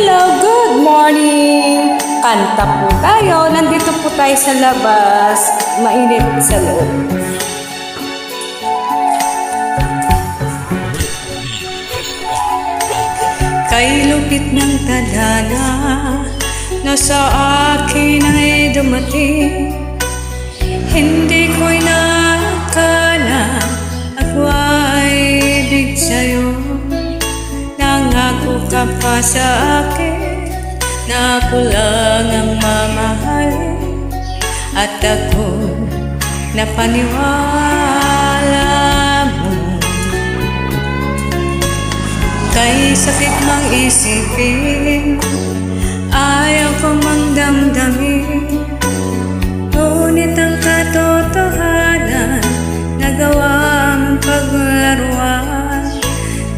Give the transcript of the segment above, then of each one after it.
Hello, good morning! Kanta po tayo. Nandito po tayo sa labas. Mainit sa loob. Kay lupit ng tadhana na sa akin ay dumating Hindi ko'y nakala pa sa akin na ako lang ang mamahalin. At ako napaniwala mo. Kay sakit mang isipin Ayaw ko mang damdamin. Ngunit ang katotohanan Nagawa mong paglaruan.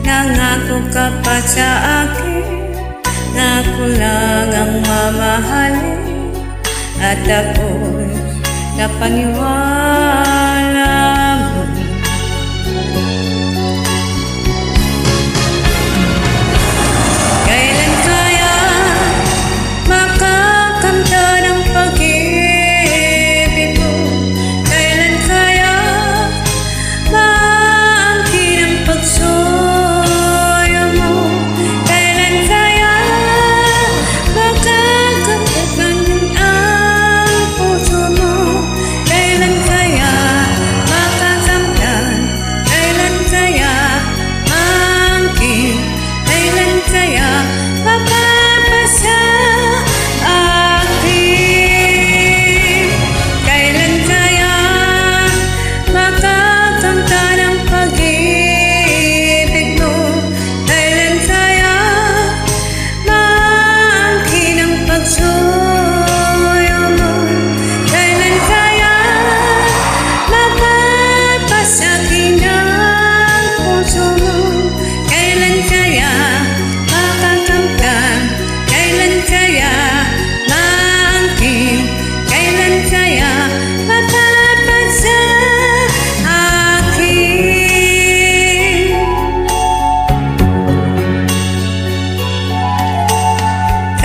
Nangako ka pa sa akin lang ang mamahalin. At ako'y napaniwala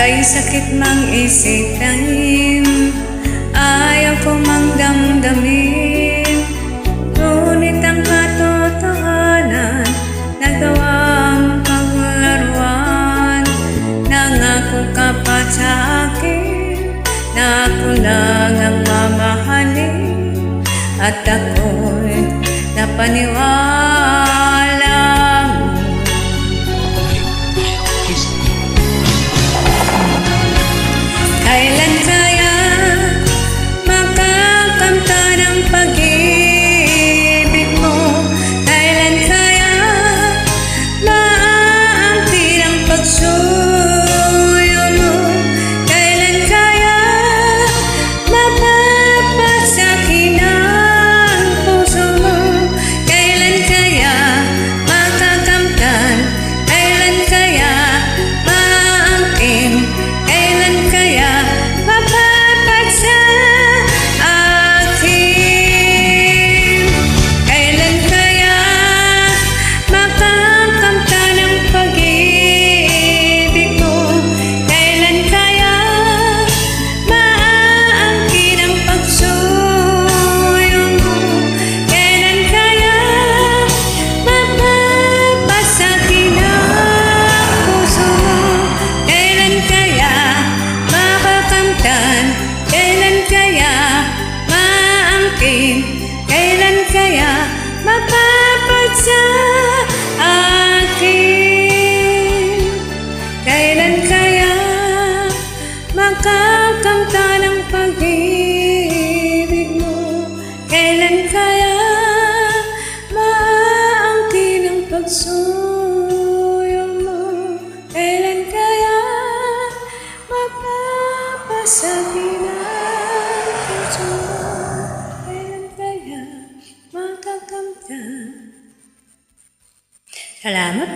Kay sakit mang isipin. Ayaw ko mang damdamin. Ngunit ang katotohanan Nagawang paglaruan. Nangako ka pa sa akin Na ako lang ang mamahalin. At ako'y napaniwala kaya mapapagsa akin? Kailan kaya makakamta ng pag-ibig mo? Kailan kaya maangkin ang pagsuyo kaya makakamta? Salamat